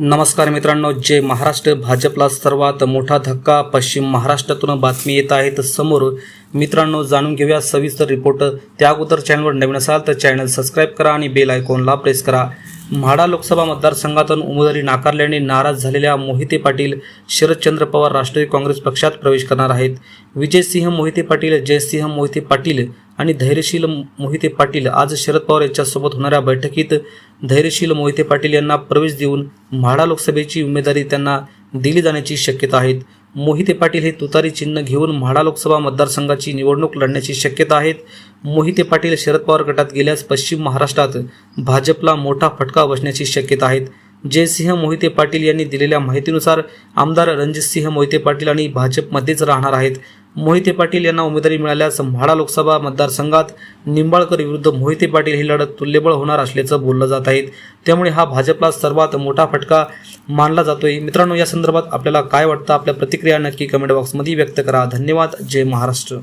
नमस्कार मित्रांनो जे महाराष्ट्र. भाजपला सर्वात मोठा धक्का पश्चिम महाराष्ट्रातून बातमी येत आहेत समोर मित्रांनो जाणून घेऊया सविस्तर रिपोर्ट त्या अगोदर चॅनलवर नवीन असाल तर चॅनल सबस्क्राईब करा आणि बेल आयकॉनला प्रेस करा. म्हाडा लोकसभा मतदारसंघातून उमेदवारी नाकारल्याने नाराज झालेल्या मोहिते पाटील शरदचंद्र पवार राष्ट्रवादी काँग्रेस पक्षात प्रवेश करणार आहेत. विजयसिंह मोहिते पाटील जयसिंह मोहिते पाटील आणि धैर्यशील मोहिते पाटील आज शरद पवार यांच्यासोबत होणाऱ्या बैठकीत धैर्यशील मोहिते पाटील यांना प्रवेश देऊन म्हाडा लोकसभेची उमेदवारी त्यांना दिली जाण्याची शक्यता आहेत मोहिते पाटील हे तुतारी चिन्ह घेऊन म्हाडा लोकसभा मतदारसंघाची निवडणूक लढण्याची शक्यता आहेत मोहिते पाटील शरद पवार गटात गेल्यास पश्चिम महाराष्ट्रात भाजपला मोठा फटका बसण्याची शक्यता आहेत जयसिंह मोहिते पाटील यांनी दिलेल्या माहितीनुसार आमदार रणजितसिंह मोहिते पाटील आणि भाजपमध्येच राहणार आहेत. मोहिते पाटील यांना उमेदवारी मिळाल्यास म्हाडा लोकसभा मतदारसंघात निंबाळकर विरुद्ध मोहिते पाटील ही लढत तुल्यबळ होणार असल्याचं बोललं जात आहे. त्यामुळे हा भाजपला सर्वात मोठा फटका मानला जातोय. मित्रांनो या संदर्भात आपल्याला काय वाटतं? आपल्या प्रतिक्रिया नक्की कमेंट बॉक्समध्ये व्यक्त करा. धन्यवाद. जय महाराष्ट्र.